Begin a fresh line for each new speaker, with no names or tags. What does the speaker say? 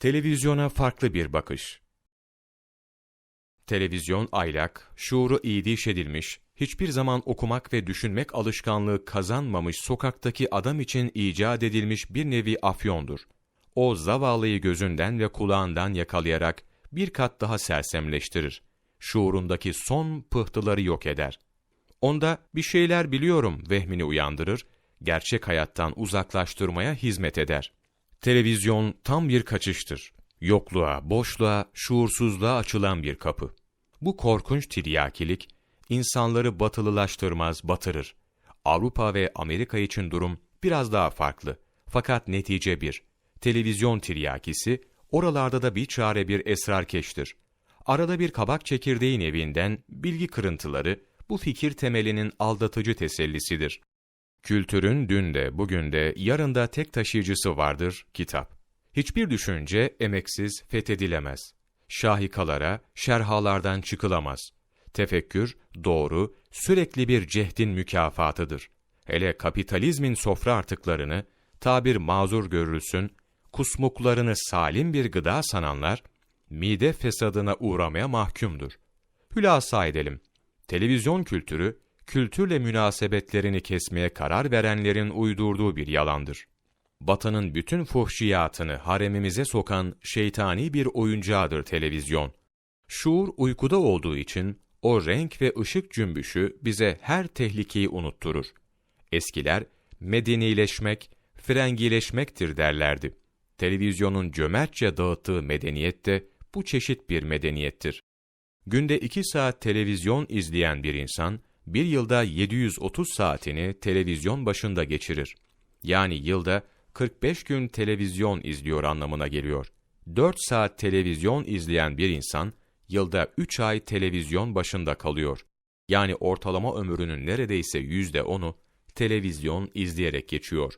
Televizyona farklı bir bakış. Televizyon aylak, şuuru iyiliş edilmiş, hiçbir zaman okumak ve düşünmek alışkanlığı kazanmamış sokaktaki adam için icat edilmiş bir nevi afyondur. O zavallıyı gözünden ve kulağından yakalayarak bir kat daha sersemleştirir. Şuurundaki son pıhtıları yok eder. Onda bir şeyler biliyorum vehmini uyandırır, gerçek hayattan uzaklaştırmaya hizmet eder. Televizyon tam bir kaçıştır. Yokluğa, boşluğa, şuursuzluğa açılan bir kapı. Bu korkunç tiryakilik, insanları batılılaştırmaz, batırır. Avrupa ve Amerika için durum biraz daha farklı. Fakat netice bir. Televizyon tiryakisi, oralarda da bir çare bir esrarkeştir. Arada bir kabak çekirdeğin evinden bilgi kırıntıları, bu fikir temelinin aldatıcı tesellisidir. Kültürün dün de, bugün de, yarın da tek taşıyıcısı vardır, kitap. Hiçbir düşünce emeksiz fethedilemez. Şahikalara, şerhalardan çıkılamaz. Tefekkür, doğru, sürekli bir cehdin mükafatıdır. Hele kapitalizmin sofra artıklarını, tabir mazur görülsün, kusmuklarını salim bir gıda sananlar, mide fesadına uğramaya mahkumdur. Hülasa edelim. Televizyon kültürü, kültürle münasebetlerini kesmeye karar verenlerin uydurduğu bir yalandır. Batı'nın bütün fuhşiyatını haremimize sokan şeytani bir oyuncağıdır televizyon. Şuur uykuda olduğu için o renk ve ışık cümbüşü bize her tehlikeyi unutturur. Eskiler medenileşmek, frengileşmektir derlerdi. Televizyonun cömertçe dağıttığı medeniyet de bu çeşit bir medeniyettir. Günde 2 saat televizyon izleyen bir insan, bir yılda 730 saatini televizyon başında geçirir. Yani yılda 45 gün televizyon izliyor anlamına geliyor. 4 saat televizyon izleyen bir insan, yılda 3 ay televizyon başında kalıyor. Yani ortalama ömrünün neredeyse %10'u televizyon izleyerek geçiyor.